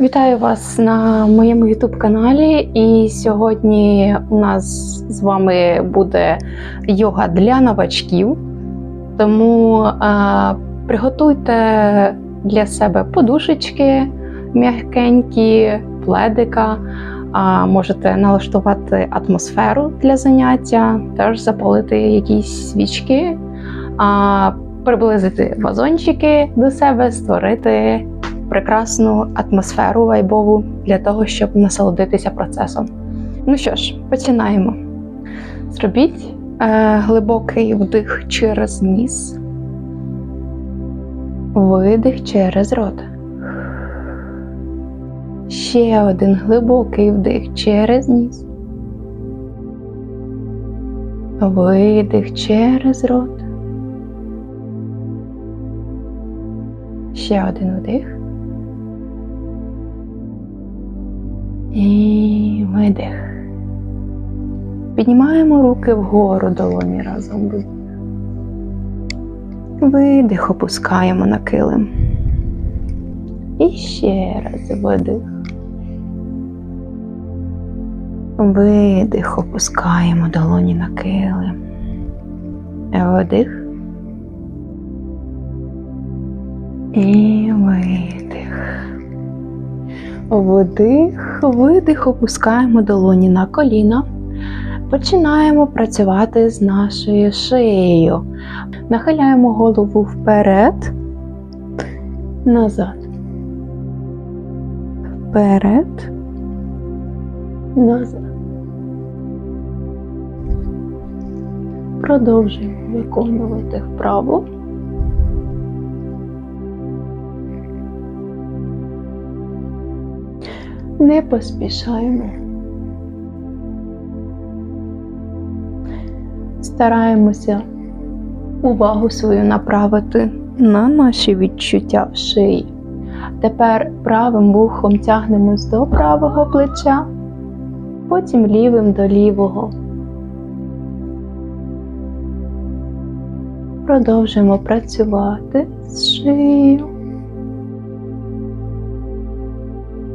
Вітаю вас на моєму youtube каналі. І сьогодні у нас з вами буде йога для новачків. Тому е, приготуйте для себе подушечки м'якенькі, пледика. А можете налаштувати атмосферу для заняття, теж запалити якісь свічки, а, приблизити вазончики до себе, створити прекрасну атмосферу вайбову для того, щоб насолодитися процесом. Ну що ж, починаємо. Зробіть е, глибокий вдих через ніс, видих через рот. Ще один глибокий вдих через ніс. Видих через рот. Ще один вдих. І видих. Піднімаємо руки вгору долоні разом. Видих опускаємо на килим. І ще раз видих. Видих, опускаємо долоні на килим. Вдих. І видих. Вдих, видих, опускаємо долоні на коліна. Починаємо працювати з нашою шиєю. Нахиляємо голову вперед, назад. Вперед, назад. Продовжуємо виконувати вправу. Не поспішаємо. Стараємося увагу свою направити на наші відчуття в шиї. Тепер правим вухом тягнемось до правого плеча, потім лівим до лівого. Продовжуємо працювати з шиєю.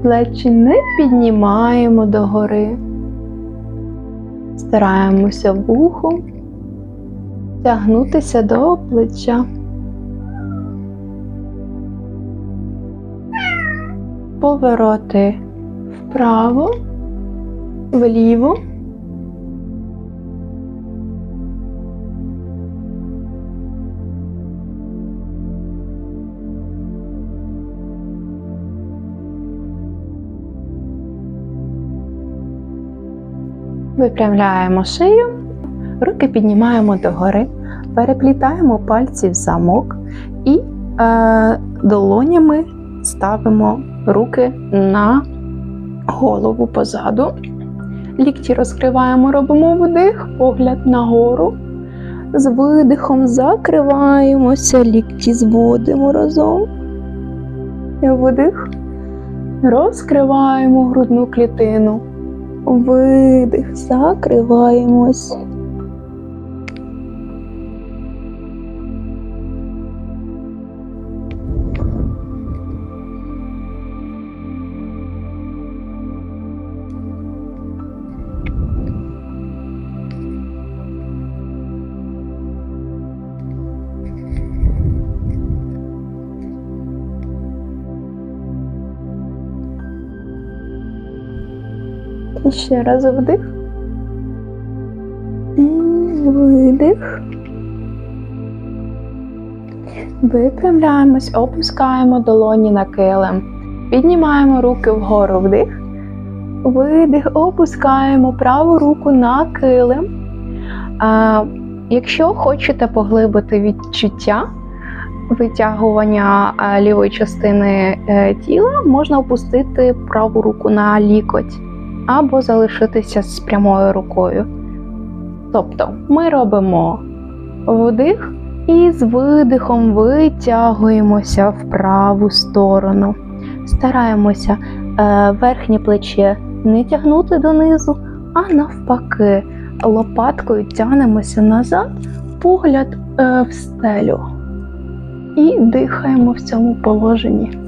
Плечі не піднімаємо догори. Стараємося вухом тягнутися до плеча. Повороти вправо, вліво. Випрямляємо шию, руки піднімаємо догори, переплітаємо пальці в замок і е, долонями ставимо руки на голову позаду. Лікті розкриваємо, робимо вдих, погляд нагору. З видихом закриваємося, лікті зводимо разом. Вдих. Розкриваємо грудну клітину. Видих, закриваємось. І ще раз вдих. Видих. Випрямляємось, опускаємо долоні на килим. Піднімаємо руки вгору вдих. Видих, опускаємо праву руку на килим. А, якщо хочете поглибити відчуття витягування лівої частини е, тіла, можна опустити праву руку на лікоть або залишитися з прямою рукою. Тобто ми робимо вдих і з видихом витягуємося в праву сторону. Стараємося е, верхнє плече не тягнути донизу, а навпаки, лопаткою тягнемося назад, погляд е, в стелю. І дихаємо в цьому положенні.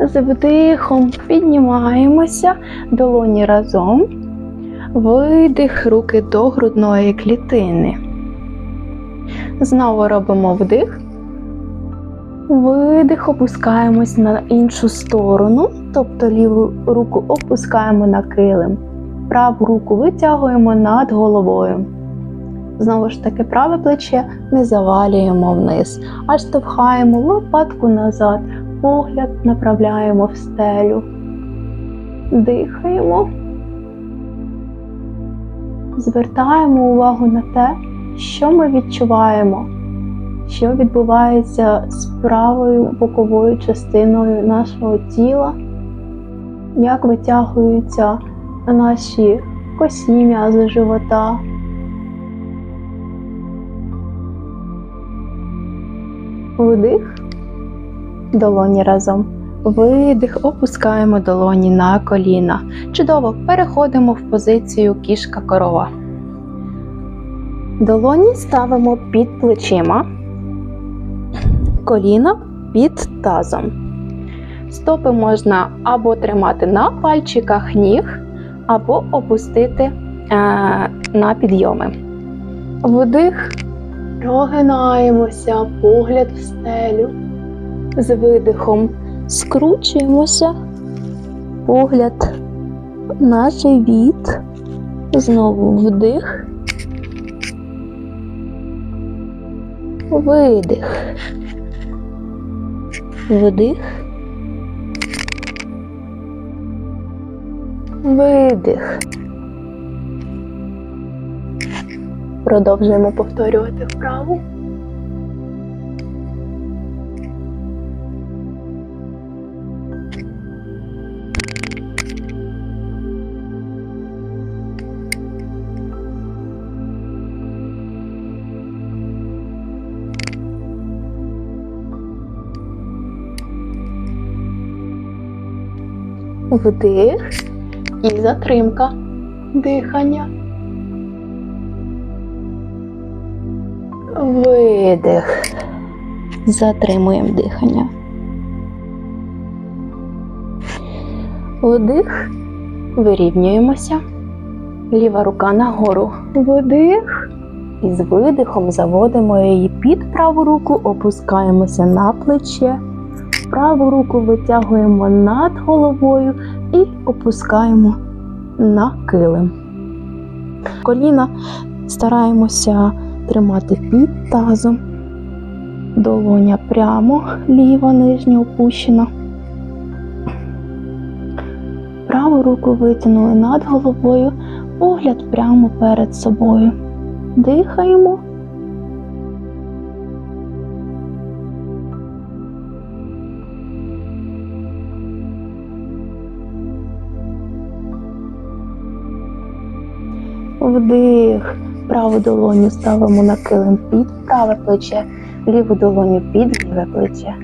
З вдихом піднімаємося, долоні разом. Видих руки до грудної клітини. Знову робимо вдих. Видих, опускаємось на іншу сторону, тобто ліву руку опускаємо на килим, праву руку витягуємо над головою. Знову ж таки, праве плече не завалюємо вниз, а штовхаємо лопатку назад, погляд направляємо в стелю. Дихаємо. Звертаємо увагу на те, що ми відчуваємо, що відбувається з правою боковою частиною нашого тіла, як витягуються наші косі м'язи живота. Вдих, долоні разом. Видих, опускаємо долоні на коліна. Чудово, переходимо в позицію кішка корова. Долоні ставимо під плечима, коліна під тазом. Стопи можна або тримати на пальчиках ніг, або опустити е, на підйоми. Вдих, прогинаємося, погляд в стелю. З видихом скручуємося, погляд на живіт. Знову вдих. Видих. Вдих. Видих. Продовжуємо повторювати вправу. Вдих і затримка дихання. Видих. Затримуємо дихання. Вдих. Вирівнюємося. Ліва рука нагору. Вдих. І з видихом заводимо її під праву руку, опускаємося на плече. Праву руку витягуємо над головою і опускаємо на килим. Коліна стараємося тримати під тазом. Долоня прямо, ліва нижня опущена. Праву руку витягнули над головою, погляд прямо перед собою. Дихаємо. Вдих. Праву долоню ставимо на килим під праве плече, ліву долоню під ліве плече.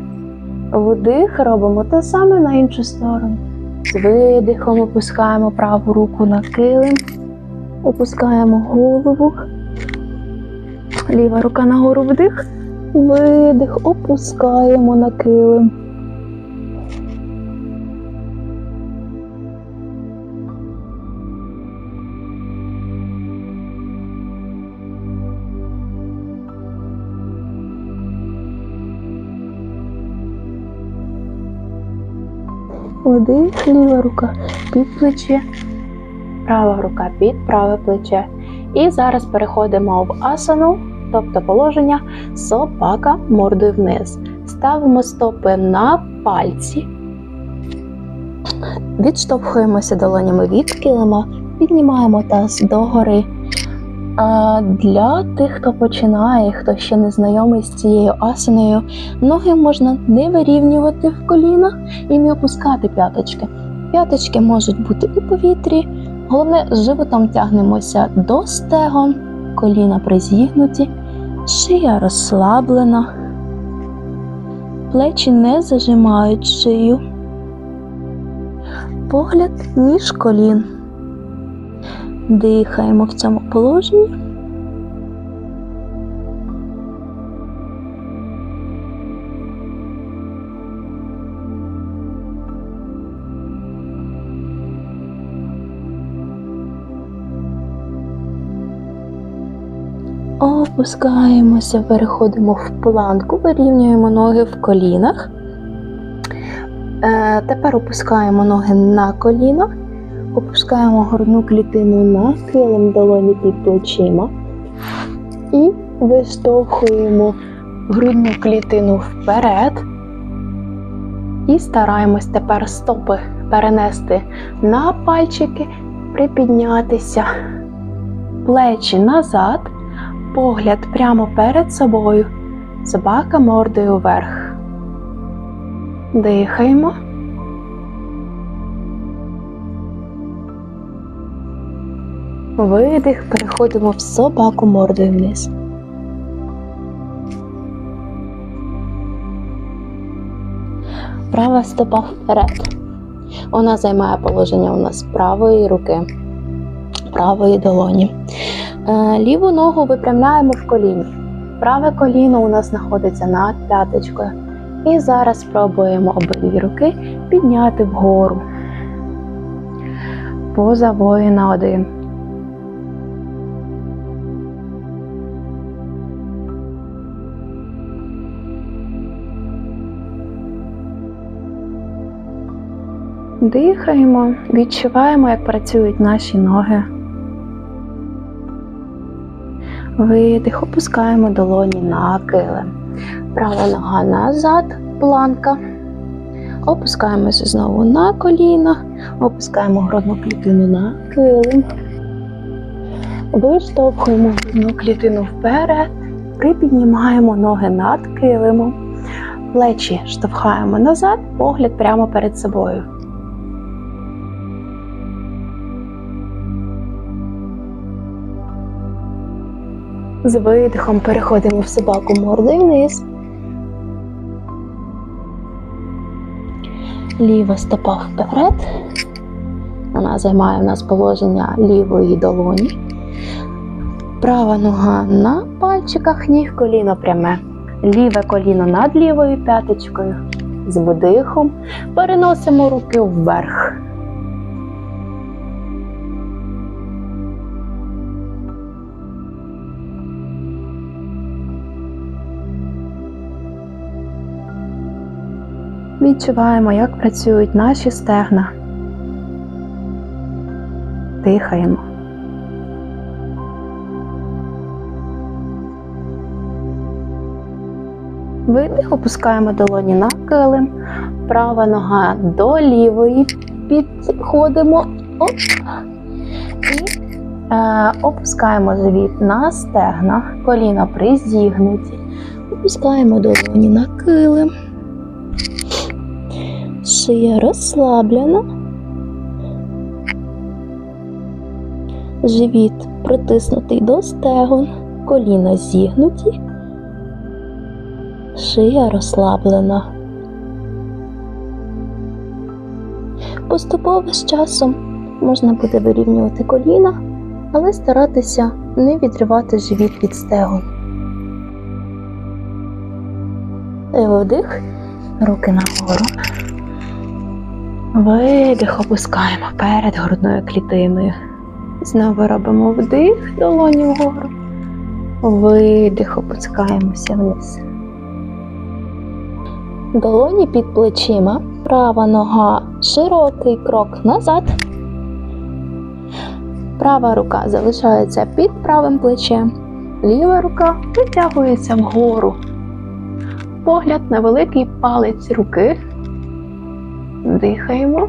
Вдих робимо те саме на іншу сторону. З видихом опускаємо праву руку на килим, опускаємо голову. Ліва рука нагору вдих, видих, опускаємо на килим. Вдих, ліва рука під плече, права рука під праве плече. І зараз переходимо в асану, тобто положення собака мордою вниз. Ставимо стопи на пальці, відштовхуємося долонями від килима, піднімаємо таз догори. Для тих, хто починає, хто ще не знайомий з цією асаною, ноги можна не вирівнювати в колінах і не опускати п'яточки. П'яточки можуть бути у повітрі. Головне, з животом тягнемося до стегон, коліна призігнуті, шия розслаблена, плечі не зажимають шию, погляд ніж колін. Дихаємо в цьому положенні. Опускаємося, переходимо в планку, вирівнюємо ноги в колінах. Е, тепер опускаємо ноги на коліна опускаємо грудну клітину на килим долоні під плечима і виштовхуємо грудну клітину вперед. І стараємось тепер стопи перенести на пальчики, припіднятися, плечі назад, погляд прямо перед собою, собака мордою вверх. Дихаємо. Видих, переходимо в собаку мордою вниз. Права стопа вперед. Вона займає положення у нас правої руки, правої долоні. Е, Ліву ногу випрямляємо в коліні. Праве коліно у нас знаходиться над п'яточкою. І зараз спробуємо обидві руки підняти вгору. Поза воїна один. Дихаємо, відчуваємо, як працюють наші ноги. Видих, опускаємо долоні на килим. Права нога назад, планка. Опускаємося знову на коліна, опускаємо грудну клітину на килим. Виштовхуємо грудну клітину вперед, припіднімаємо ноги над килимом, плечі штовхаємо назад, погляд прямо перед собою. З видихом переходимо в собаку мордою вниз. Ліва стопа вперед. Вона займає в нас положення лівої долоні. Права нога на пальчиках ніг, коліно пряме. Ліве коліно над лівою п'яточкою. З видихом переносимо руки вверх. Відчуваємо, як працюють наші стегна. Дихаємо. Видих, опускаємо долоні на килим, права нога до лівої, підходимо Оп. і е, опускаємо живіт на стегна, коліна призігнуті, опускаємо долоні на килим. Шия розслаблена. Живіт притиснутий до стегон, коліна зігнуті, шия розслаблена. Поступово з часом можна буде вирівнювати коліна, але старатися не відривати живіт від стегон. Вдих, руки нагору. Видих опускаємо перед грудною клітиною. Знову робимо вдих, долоні вгору. Видих, опускаємося вниз. Долоні під плечима. Права нога, широкий крок назад. Права рука залишається під правим плечем. Ліва рука витягується вгору. Погляд на великий палець руки. Дихаємо.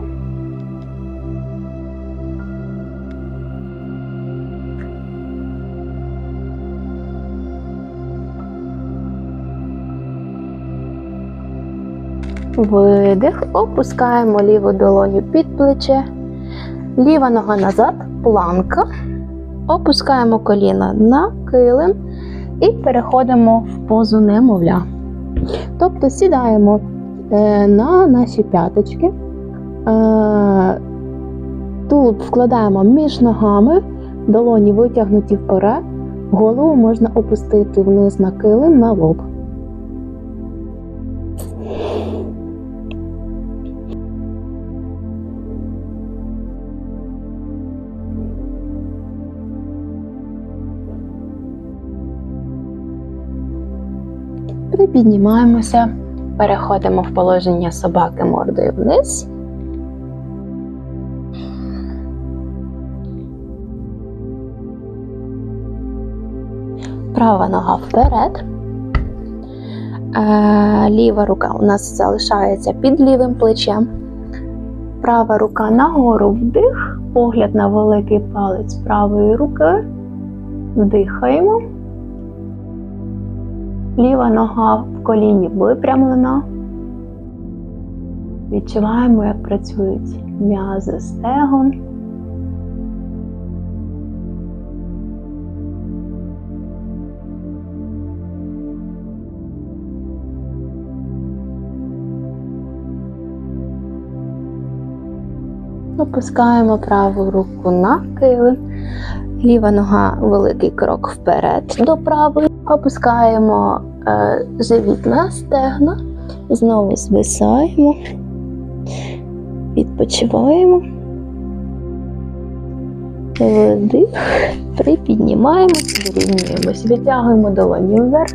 Видих, опускаємо ліву долоню під плече, ліва нога назад, планка. Опускаємо коліна на килим і переходимо в позу немовля. Тобто сідаємо на наші п'яточки, е, тулуб вкладаємо між ногами, долоні витягнуті вперед, голову можна опустити вниз на килим на лоб. Припіднімаємося, переходимо в положення собаки мордою вниз. Права нога вперед. Е, Ліва рука у нас залишається під лівим плечем. Права рука нагору вдих, погляд на великий палець правої руки. Вдихаємо. Ліва нога в коліні випрямлена. Відчуваємо, як працюють м'язи стегон. Опускаємо праву руку на килим. Ліва нога великий крок вперед до правої. Опускаємо е, живіт на стегна. Знову звисаємо, відпочиваємо. Вдих, припіднімаємося, вирівнюємось, відтягуємо долоні вверх,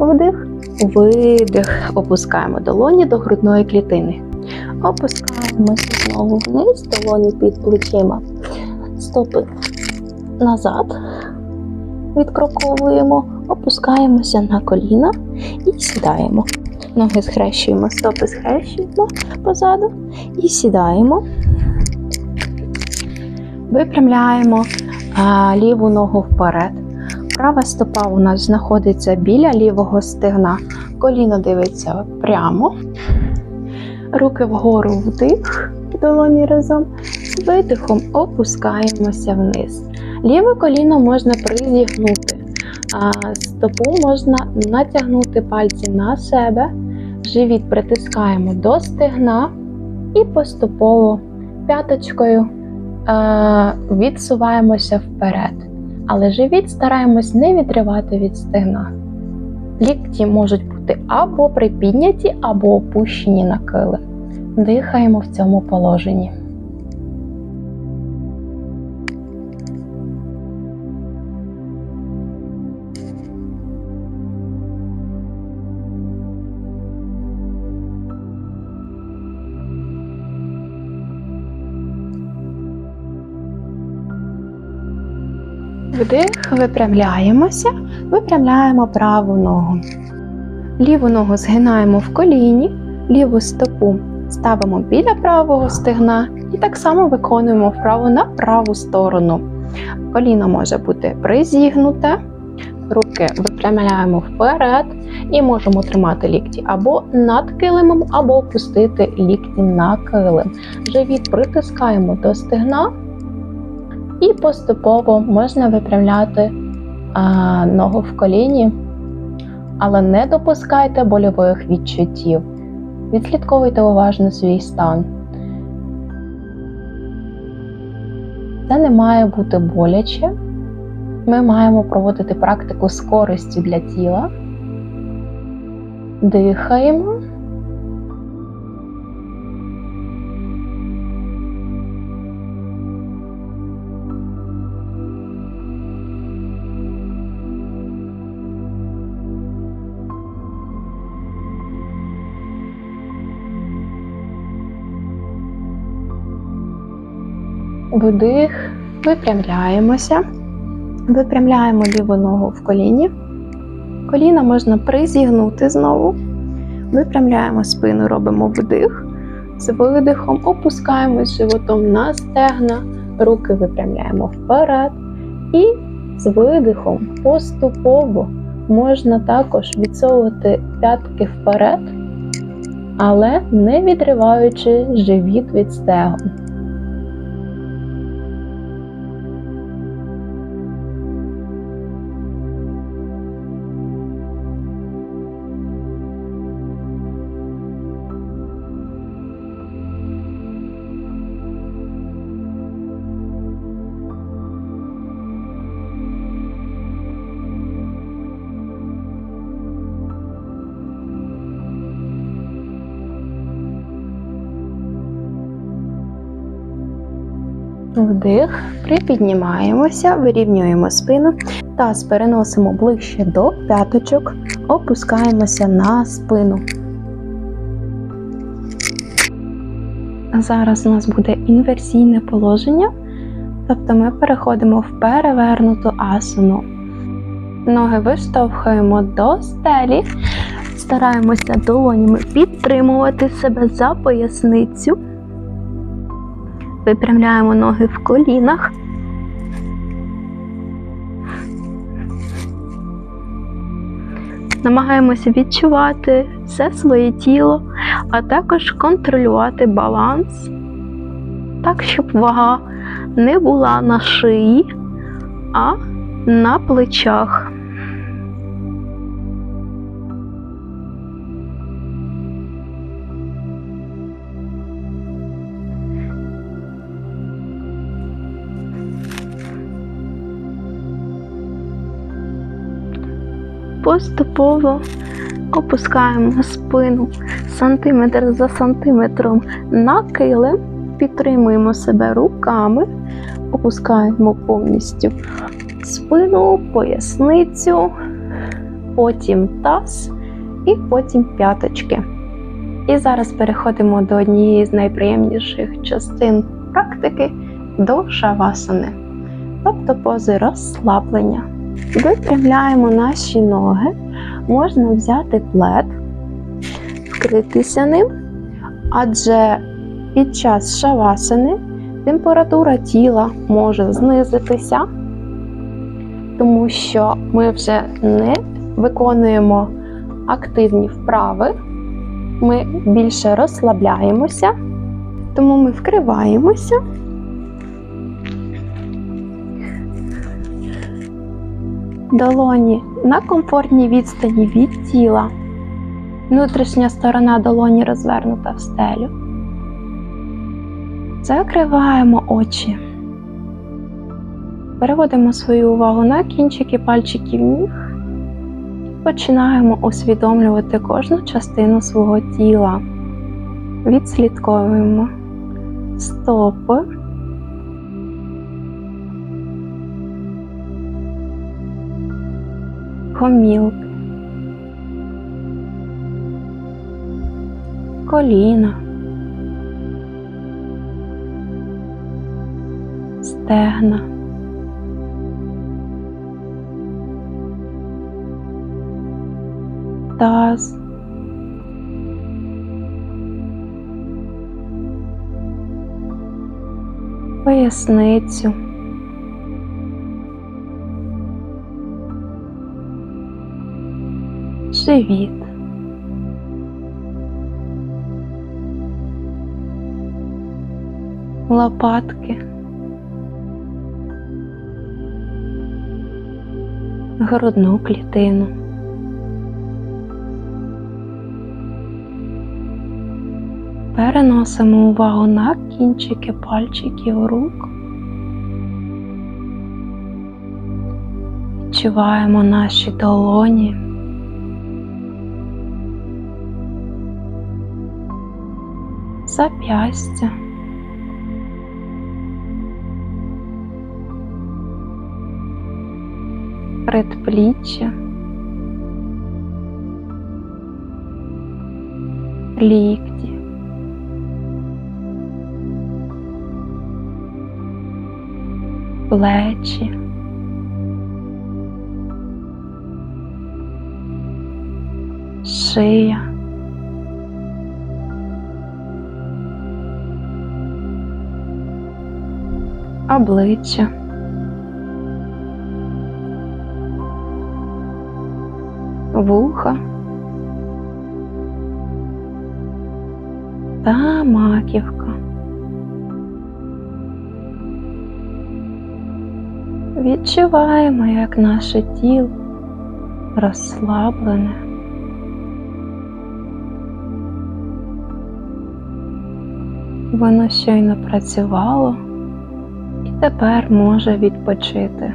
вдих, видих, опускаємо долоні до грудної клітини. Опускаємося знову вниз, долоні під плечима, стопи назад, відкроковуємо, опускаємося на коліна і сідаємо. Ноги схрещуємо, стопи схрещуємо позаду і сідаємо. Випрямляємо а, ліву ногу вперед. Права стопа у нас знаходиться біля лівого стегна. Коліно дивиться прямо. Руки вгору вдих, долоні разом. Видихом опускаємося вниз. Ліве коліно можна призігнути, стопу можна натягнути пальці на себе, живіт притискаємо до стегна і поступово п'яточкою відсуваємося вперед. Але живіт стараємось не відривати від стегна. Лікті можуть бути або припідняті, або опущені на кили. Дихаємо в цьому положенні. Вдих, випрямляємося, випрямляємо праву ногу. Ліву ногу згинаємо в коліні, ліву стопу ставимо біля правого стегна і так само виконуємо вправу на праву сторону. Коліно може бути призігнуте, руки випрямляємо вперед і можемо тримати лікті або над килимом, або опустити лікті на килим. Живіт притискаємо до стегна. І поступово можна випрямляти а, ногу в коліні, але не допускайте больових відчуттів. Відслідковуйте уважно свій стан. Це не має бути боляче. Ми маємо проводити практику з користю для тіла. Дихаємо. Вдих, випрямляємося, випрямляємо ліву ногу в коліні. Коліна можна призігнути знову. Випрямляємо спину, робимо вдих. З видихом опускаємось животом на стегна, руки випрямляємо вперед. І з видихом поступово можна також відсовувати п'ятки вперед, але не відриваючи живіт від стегон. Вдих, припіднімаємося, вирівнюємо спину, таз переносимо ближче до п'яточок, опускаємося на спину. Зараз у нас буде інверсійне положення, тобто ми переходимо в перевернуту асану. Ноги виштовхуємо до стелі, стараємося долонями підтримувати себе за поясницю. Випрямляємо ноги в колінах. Намагаємося відчувати все своє тіло, а також контролювати баланс, так, щоб вага не була на шиї, а на плечах. Поступово опускаємо спину сантиметр за сантиметром на килим, підтримуємо себе руками, опускаємо повністю спину, поясницю, потім таз і потім п'яточки. І зараз переходимо до однієї з найприємніших частин практики до шавасани, тобто пози розслаблення. Випрямляємо наші ноги, можна взяти плед, вкритися ним, адже під час шавасани температура тіла може знизитися, тому що ми вже не виконуємо активні вправи, ми більше розслабляємося, тому ми вкриваємося. Долоні на комфортній відстані від тіла. Внутрішня сторона долоні розвернута в стелю. Закриваємо очі. Переводимо свою увагу на кінчики пальчиків ніг і починаємо усвідомлювати кожну частину свого тіла. Відслідковуємо стопи. Комілки, коліна, стегна, таз, поясницю. Живіт. Лопатки, грудну клітину. Переносимо увагу на кінчики пальчиків рук. Відчуваємо наші долоні. Зап'ястя. Предпліччя, лікті, плечі, шия. Обличчя. Вуха та маківка. Відчуваємо, як наше тіло розслаблене. Воно щойно працювало тепер може відпочити.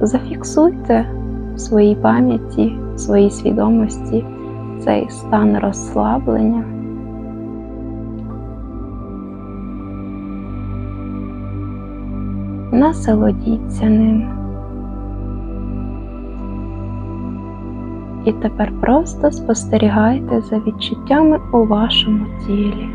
Зафіксуйте в своїй пам'яті своїй свідомості цей стан розслаблення. Насолодіться ним. І тепер просто спостерігайте за відчуттями у вашому тілі.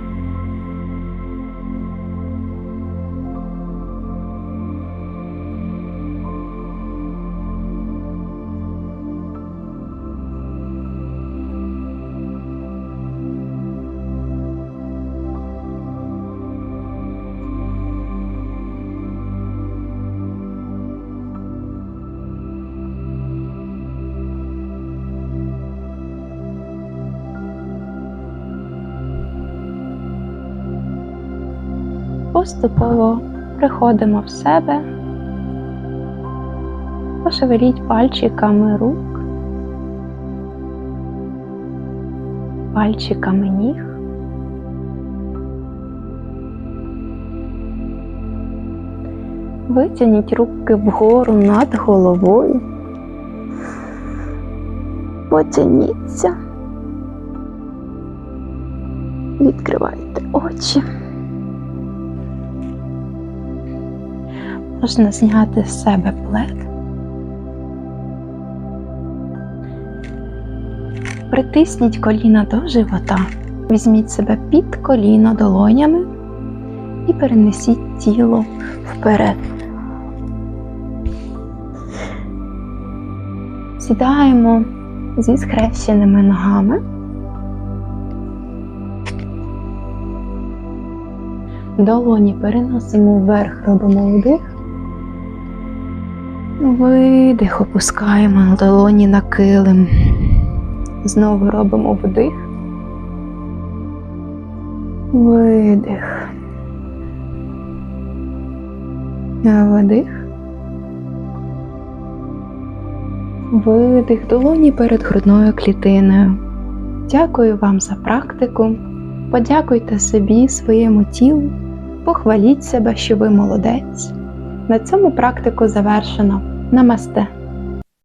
Поступово приходимо в себе, пошевеліть пальчиками рук, пальчиками ніг. Витягніть руки вгору над головою. Потяніться. Відкривайте очі. Можна зняти з себе плед. Притисніть коліна до живота. Візьміть себе під коліно долонями і перенесіть тіло вперед. Сідаємо зі схрещеними ногами. Долоні переносимо вверх, робимо вдих. Видих, опускаємо долоні на килим. Знову робимо вдих. Видих. Вдих. Видих долоні перед грудною клітиною. Дякую вам за практику. Подякуйте собі, своєму тілу, похваліть себе, що ви молодець. На цьому практику завершено. नमस्ते